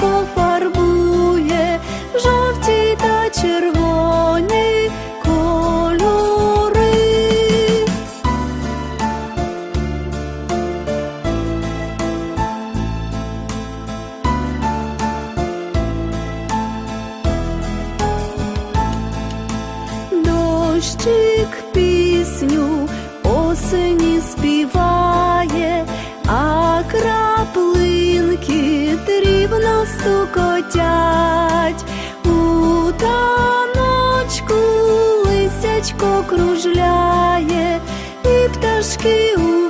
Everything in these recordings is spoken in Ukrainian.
сонечко фарбує, в жовті та червоні кольори. Дощик пісню осені співає. Краплинки дрібно стукотять. У таночку лисячко кружляє, і пташки у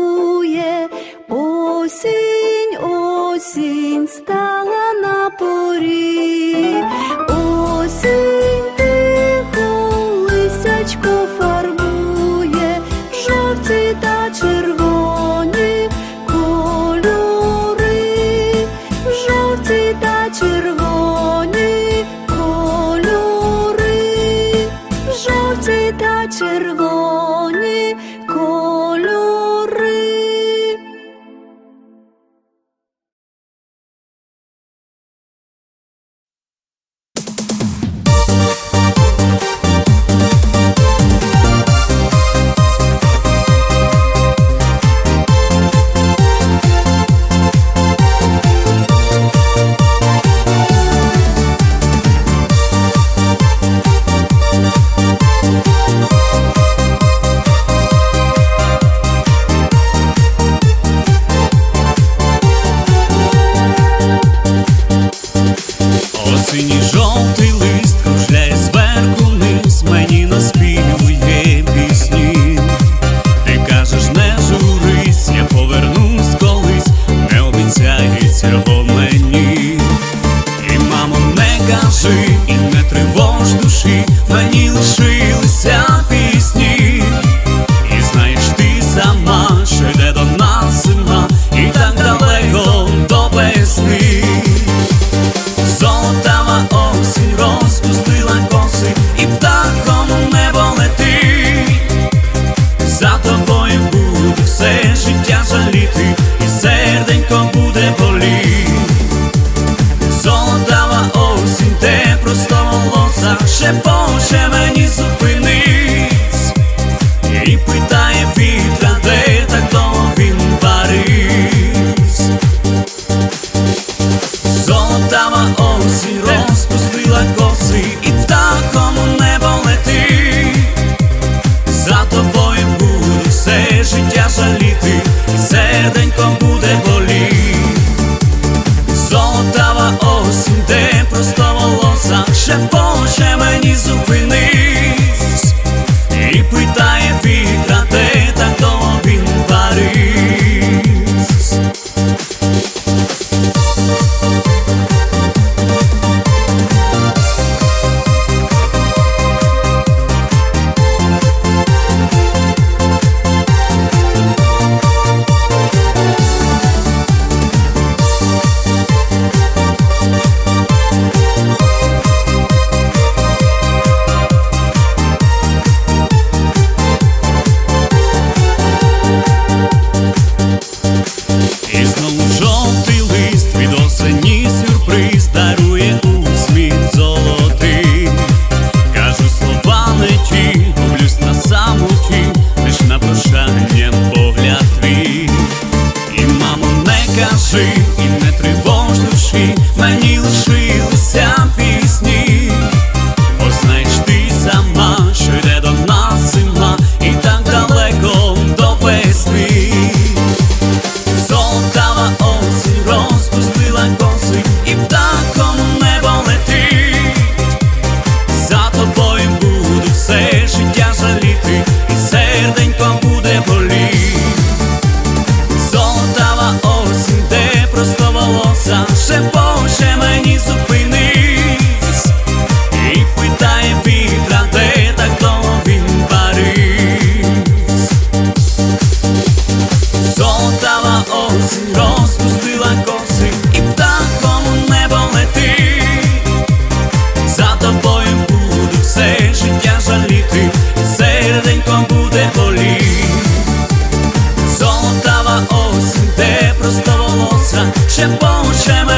крокує, осінь, осінь стала на порі, осінь тихо фарбує, жовті та червоні кольори, жовті та червоні кольори. Та червоні шепоче мені зупинись. І питає вітра, де так довго він парись. Золотава осінь розпустила коси і птахом у небо летить. За тобою буду все життя жаліти, і серденько буде боліти. Золотава осінь, де просто волоса, шепоче сам ще Боже мені зупинив. сонця ще повчемо.